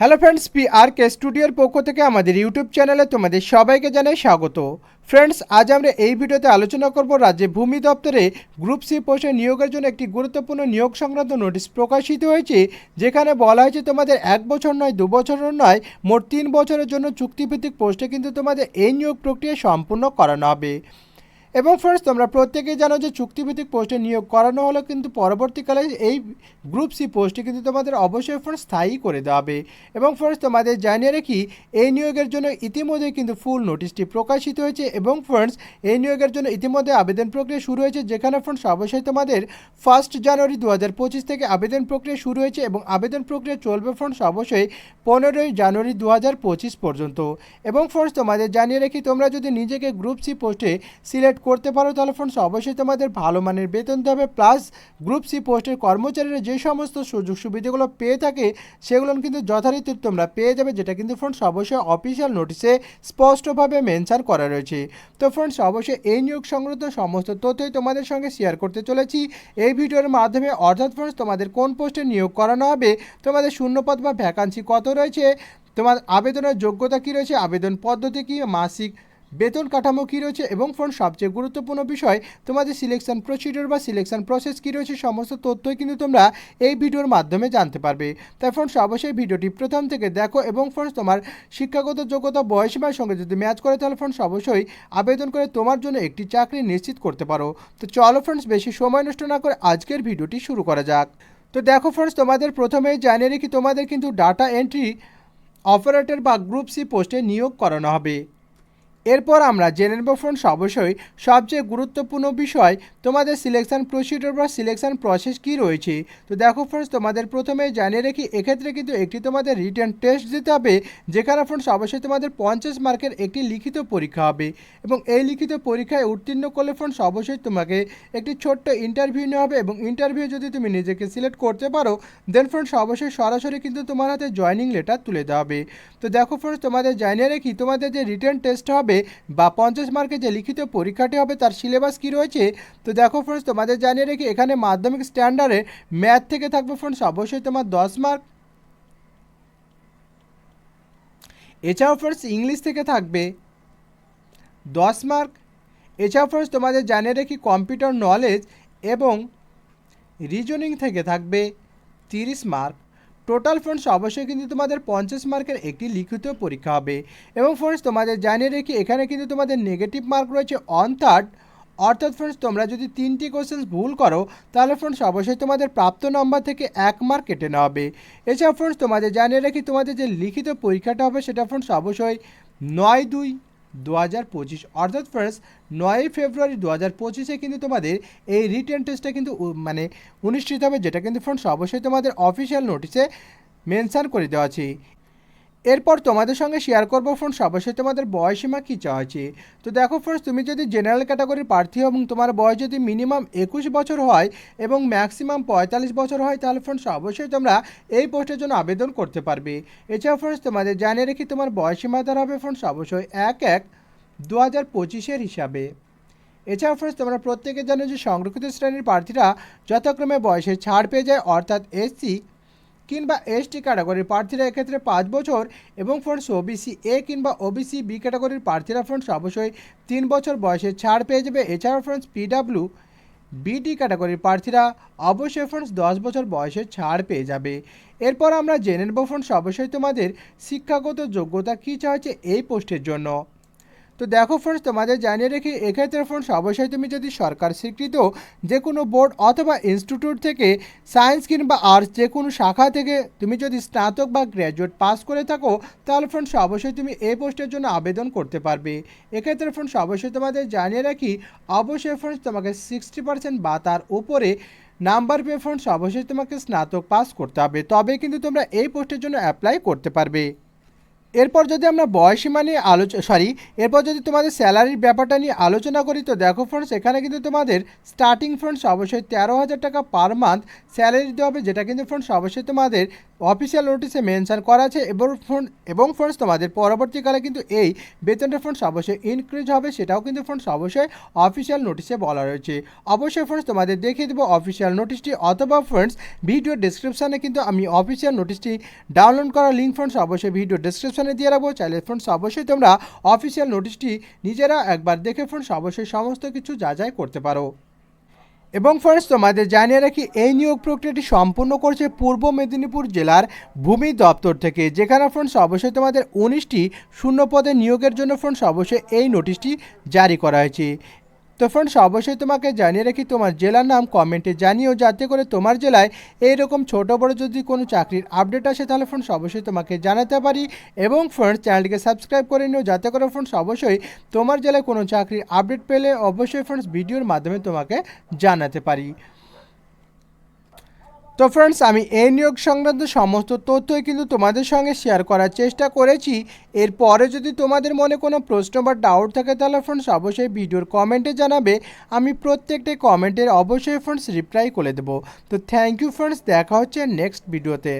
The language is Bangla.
Hello friends P R K স্টুডিওর পক্ষ থেকে আমাদের ইউটিউব চ্যানেলে তোমাদের সবাইকে জানাই স্বাগত। ফ্রেন্ডস আজ আমরা এই ভিডিওতে আলোচনা করব রাজ্যে ভূমি দপ্তরে গ্রুপ সি পোস্টে নিয়োগের জন্য একটি গুরুত্বপূর্ণ নিয়োগ সংক্রান্ত নোটিশ প্রকাশিত হয়েছে, যেখানে বলা হয়েছে তোমাদের এক বছর নয়, দু বছরের নয়, মোট তিন বছরের জন্য চুক্তিভিত্তিক পোস্টে কিন্তু তোমাদের এই নিয়োগ প্রক্রিয়া সম্পূর্ণ করানো হবে। এবং ফার্স্ট তোমরা প্রত্যেকেই জানো যে চুক্তিভিত্তিক পোস্টে নিয়োগ করানো হলো কিন্তু পরবর্তীকালে এই গ্রুপ সি পোস্টে কিন্তু তোমাদের অবশ্যই ফার্স্ট স্থায়ী করে দেওয়া হবে। এবং ফার্স্ট তোমাদের জানিয়ে রাখি, এই নিয়োগের জন্য ইতিমধ্যে কিন্তু ফুল নোটিশটি প্রকাশিত হয়েছে এবং ফ্রেন্ডস এই নিয়োগের জন্য ইতিমধ্যে আবেদন প্রক্রিয়া শুরু হয়েছে, যেখানে ফ্রেন্ডস অবশ্যই তোমাদের ফার্স্ট জানুয়ারি দু পঁচিশ থেকে আবেদন প্রক্রিয়া শুরু হয়েছে এবং আবেদন প্রক্রিয়া চলবে ফ্রেন্ডস অবশ্যই পনেরোই জানুয়ারি দু পঁচিশ পর্যন্ত। এবং ফ্রেন্ডস তোমাদের জানিয়ে রাখি, তোমরা যদি নিজেকে গ্রুপ সি পোস্টে সিলেক্ট করতে পারো তাহলে ফ্রেন্ডস অবশ্যই তোমাদের ভালো মানের বেতন দেবে প্লাস গ্রুপ সি পোস্টের কর্মচারীরা যে সমস্ত সুযোগ সুবিধাগুলো পেয়ে থাকে, সেগুলো কিন্তু যথারীতি তোমরা পেয়ে যাবে, যেটা কিন্তু ফ্রেন্ডস অবশ্যই অফিসিয়াল নোটিশে স্পষ্টভাবে মেনশন করা রয়েছে। তো ফ্রেন্ডস অবশ্যই এই নিয়োগ সংক্রান্ত সমস্ত তথ্যই তোমাদের সঙ্গে শেয়ার করতে চলেছি। এই ভিডিওর মাধ্যমে অর্থাৎ ফ্রেন্ডস তোমাদের কোন পোস্টে নিয়োগ করানো হবে, তোমাদের শূন্যপদ বা ভ্যাকান্সি কত রয়েছে, তোমার আবেদনের যোগ্যতা কী রয়েছে, আবেদন পদ্ধতি কী, মাসিক বেতন কাঠামো কী রয়েছে এবং ফোন সবচেয়ে গুরুত্বপূর্ণ বিষয়, তোমাদের সিলেকশন প্রসিডিওর বা সিলেকশন প্রসেস কী রয়েছে, সমস্ত তথ্যই কিন্তু তোমরা এই ভিডিওর মাধ্যমে জানতে পারবে। তাই ফোন অবশ্যই ভিডিওটি প্রথম থেকে দেখো এবং ফোন তোমার শিক্ষাগত যোগ্যতা বয়সীমার সঙ্গে যদি ম্যাচ করে, তাহলে ফোন অবশ্যই আবেদন করে তোমার জন্য একটি চাকরি নিশ্চিত করতে পারো। তো চলো ফ্রেন্ডস বেশি সময় নষ্ট না করে আজকের ভিডিওটি শুরু করা যাক। তো দেখো ফ্রেন্ডস তোমাদের প্রথমেই জানিয়ে রেখি, তোমাদের কিন্তু ডাটা এন্ট্রি অপারেটর বা গ্রুপ সি পোস্টে নিয়োগ করানো হবে। এরপর আমরা জেনে নেব ফ্রেন্ডস অবশ্যই সবচেয়ে গুরুত্বপূর্ণ বিষয়, তোমাদের সিলেকশন প্রসিডিওর বা সিলেকশন প্রসেস কী রয়েছে? তো দেখো ফ্রেন্ডস তোমাদের প্রথমে জানিয়ে রেখি, এক্ষেত্রে কিন্তু একটি তোমাদের রিটার্ন টেস্ট দিতে হবে, যেখানে ফ্রেন্ডস অবশ্যই তোমাদের পঞ্চাশ মার্কের একটি লিখিত পরীক্ষা হবে। এবং এই লিখিত পরীক্ষায় উত্তীর্ণ করলে ফ্রেন্ডস অবশ্যই তোমাকে একটি ছোট্ট ইন্টারভিউ নেওয়া হবে এবং ইন্টারভিউ যদি তুমি নিজেকে সিলেক্ট করতে পারো দেন ফ্রেন্ডস অবশ্যই সরাসরি কিন্তু তোমার হাতে জয়নিং লেটার তুলে দেওয়া হবে। তো দেখো ফ্রেন্ডস তোমাদের জানিয়ে রেখি, তোমাদের যে রিটার্ন টেস্ট হবে বা পঞ্চাশ মার্কের যে লিখিত পরীক্ষাটি হবে তার সিলেবাস কী রয়েছে? তো দেখো ফ্রেন্ডস তোমাদের জানিয়ে রেখে এখানে মাধ্যমিক স্ট্যান্ডার্ডে ম্যাথ থেকে থাকবে ফ্রেন্ডস অবশ্যই তোমার দশ মার্ক এছাড়াও ফ্রেন্ডস ইংলিশ থেকে থাকবে দশ মার্ক এছাড়াও ফ্রেন্ডস তোমাদের জানিয়ে রেখি কম্পিউটার নলেজ এবং রিজনিং থেকে থাকবে তিরিশ মার্ক টোটাল ফ্রেন্ডস অবশ্যই কিন্তু তোমাদের পঞ্চাশ মার্কের একটি লিখিত পরীক্ষা হবে। এবং ফ্রেন্ডস তোমাদের জানিয়ে রেখে, এখানে কিন্তু তোমাদের নেগেটিভ মার্ক রয়েছে অন থার্ড অর্থাৎ ফ্রেন্ডস তোমরা যদি তিনটি কোশ্চেন্স ভুল করো, তাহলে ফ্রেন্ডস অবশ্যই তোমাদের প্রাপ্ত নম্বর থেকে এক মার্ক কেটে নেওয়া হবে। এছাড়া ফ্রেন্ডস তোমাদের জানিয়ে রাখি, তোমাদের যে লিখিত পরীক্ষাটা হবে, সেটা ফ্রেন্ডস অবশ্যই নয় দুই দু হাজার পঁচিশ। অর্থাৎ ফার্স্ট নয়ই ফেব্রুয়ারি দু হাজার পঁচিশে কিন্তু তোমাদের এই রিটার্ন টেস্টটা কিন্তু মানে অনুষ্ঠিত হবে, যেটা কিন্তু ফ্রেন্ডস অবশ্যই তোমাদের অফিসিয়াল নোটিশে মেনশান করে দেওয়া আছে। এরপর তোমাদের সঙ্গে শেয়ার করব ফ্রেন্ডস অবশ্যই তোমাদের বয়সীমা কী চাওয়া আছে তো দেখো ফ্রেন্ডস তুমি যদি জেনারেল ক্যাটাগরির প্রার্থী এবং তোমার বয়স যদি মিনিমাম একুশ বছর হয় এবং ম্যাক্সিমাম পঁয়তাল্লিশ বছর হয়, তাহলে ফ্রেন্ডস অবশ্যই তোমরা এই পোস্টের জন্য আবেদন করতে পারবে। এছাড়াও ফ্রেন্ডস তোমাদের জানিয়ে রেখি তোমার বয়সীমা দ্বারা হবে ফ্রেন্ডস অবশ্যই এক এক দু হাজার পঁচিশের হিসাবে। এছাড়াও ফ্রেন্ডস তোমরা প্রত্যেকে জানো যে সংরক্ষিত শ্রেণির প্রার্থীরা যথাক্রমে বয়সে ছাড় পেয়ে যায়, অর্থাৎ এসসি কিংবা এসটি ক্যাটাগরির প্রার্থীরা এক্ষেত্রে পাঁচ বছর এবং ফ্রেন্ডস ওবিসি এ কিংবা ওবিসি বি ক্যাটাগরির প্রার্থীরা ফ্রেন্ডস অবশ্যই তিন বছর বয়সে ছাড় পেয়ে যাবে। এছাড়াও ফ্রেন্ডস পিডাব্লিউ বিডি ক্যাটাগরির প্রার্থীরা অবশ্যই ফ্রেন্ডস দশ বছর বয়সে ছাড় পেয়ে যাবে। এরপর আমরা জেনে নেব ফ্রেন্ডস অবশ্যই তোমাদের শিক্ষাগত যোগ্যতা কী চাইছে এই পোস্টের জন্য। তো দেখো ফ্রেন্ডস তোমাদের জানিয়ে রেখে, এক্ষেত্রে ফ্রেন্ডস অবশ্যই তুমি যদি সরকার স্বীকৃত যে কোনো বোর্ড অথবা ইনস্টিটিউট থেকে সায়েন্স কিংবা আর্টস যে কোনো শাখা থেকে তুমি যদি স্নাতক বা গ্র্যাজুয়েট পাস করে থাকো, তাহলে ফ্রেন্ডস অবশ্যই তুমি এই পোস্টের জন্য আবেদন করতে পারবে। এক্ষেত্রে ফ্রেন্ডস অবশ্যই তোমাদের জানিয়ে রাখি, অবশ্যই ফ্রেন্ডস তোমাকে সিক্সটি পার্সেন্ট বা তার উপরে নাম্বার পেয়ে ফ্রেন্ডস অবশ্যই তোমাকে স্নাতক পাস করতে হবে। তবে কিন্তু তোমরা এই পোস্টের জন্য অ্যাপ্লাই করতে পারবে। এরপর যদি আমরা বয়সীমা নিয়ে আলোচনা সরি এরপর যদি তোমাদের স্যালারির ব্যাপারটা নিয়ে আলোচনা করি, তো দেখো ফ্রেন্ডস এখানে কিন্তু তোমাদের স্টার্টিং ফ্রেন্ডস অবশ্যই তেরো হাজার টাকা পার মান্থ স্যালারি দিতে হবে, যেটা কিন্তু ফ্রেন্ডস অবশ্যই তোমাদের অফিসিয়াল নোটিশে মেনশন করা আছে এবং ফ্রেন্ড এবং ফ্রেন্ডস তোমাদের পরবর্তীকালে কিন্তু এই বেতনটা ফ্রেন্ডস অবশ্যই ইনক্রিজ হবে, সেটাও কিন্তু ফ্রেন্ডস অবশ্যই অফিসিয়াল নোটিশে বলা রয়েছে। অবশ্যই ফ্রেন্ডস তোমাদের দেখিয়ে দেবো অফিসিয়াল নোটিশটি অথবা ফ্রেন্ডস ভিডিও ডিসক্রিপশানে কিন্তু আমি অফিসিয়াল নোটিশটি ডাউনলোড করার লিঙ্ক ফ্রেন্ডস অবশ্যই ভিডিও ডিসক্রিপশানে দিয়ে রাখব। চাইলে ফ্রেন্ডস অবশ্যই তোমরা অফিসিয়াল নোটিশটি নিজেরা একবার দেখে ফ্রেন্ডস অবশ্যই সমস্ত কিছু যাচাই করতে পারো। এবং ফ্রেন্ডস, তোমাদের জানিয়ে রাখি, এই নিয়োগ প্রক্রিয়াটি সম্পূর্ণ করছে পূর্ব মেদিনীপুর জেলার ভূমি দপ্তর থেকে। যেখানে ফ্রেন্ডস, অবশ্যই তোমাদের উনিশটি শূন্য পদে নিয়োগের জন্য ফ্রেন্ডস, অবশ্যই এই নোটিশটি জারি করা হয়েছে। তো ফ্রেন্ডস অবশ্যই তোমাকে জানিয়ে রাখি, তোমার জেলার নাম কমেন্টে জানিও, যাতে করে তোমার জেলায় এইরকম ছোট বড় যদি কোনো চাকরির আপডেট আসে, তাহলে ফ্রেন্ডস অবশ্যই তোমাকে জানাতে পারি। এবং ফ্রেন্ডস চ্যানেলটিকে সাবস্ক্রাইব করে নিও, যাতে করে ফ্রেন্ডস অবশ্যই তোমার জেলায় কোনো চাকরির আপডেট পেলে অবশ্যই ফ্রেন্ডস ভিডিওর মাধ্যমে তোমাকে জানাতে পারি। তো ফ্রেন্ডস আমি এই নিয়োগ সংক্রান্ত সমস্ত তথ্যই কিন্তু তোমাদের সঙ্গে শেয়ার করার চেষ্টা করেছি। এরপরে যদি তোমাদের মনে কোনো প্রশ্ন বা ডাউট থাকে, তাহলে ফ্রেন্ডস অবশ্যই ভিডিওর কমেন্টে জানাবে। আমি প্রত্যেকটি কমেন্টের অবশ্যই ফ্রেন্ডস রিপ্লাই করে দেবো। তো থ্যাংক ইউ ফ্রেন্ডস দেখা হচ্ছে নেক্সট ভিডিওতে